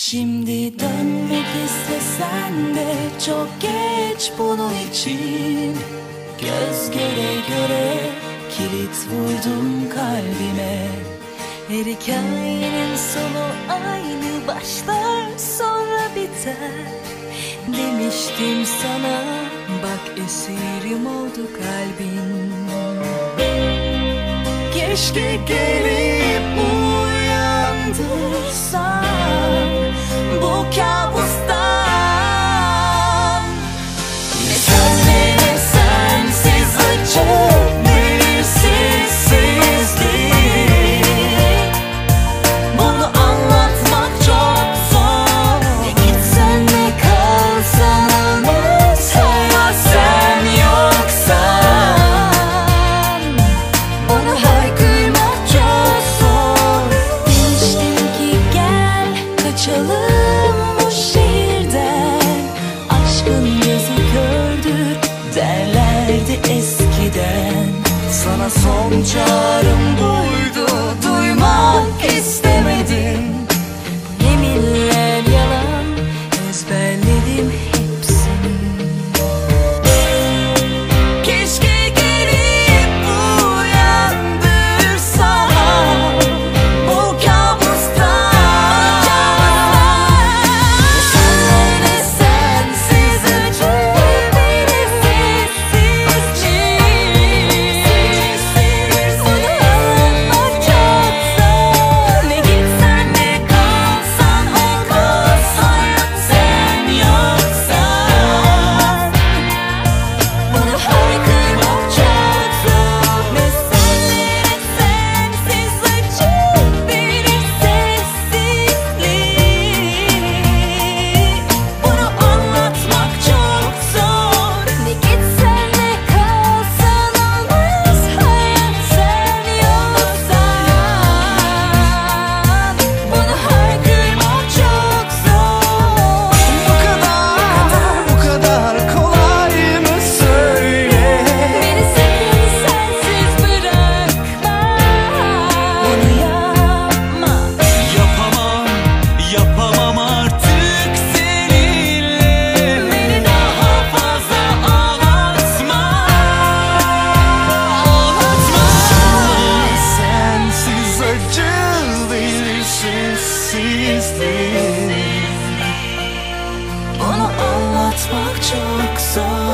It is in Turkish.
Şimdi dönmek istesen de çok geç bunun için. Göz göre göre kilit vurdum kalbime. Her hikayenin sonu aynı başlar sonra biter. Demiştim sana bak esirim oldu kalbin. Keşke gelip uyandın. Kaçalım bu şehirden Aşkın gözü kördür derlerdi eskiden. Sana son çağrım buydu duymak istedim. sessiz Bunu anlatmak çok zor.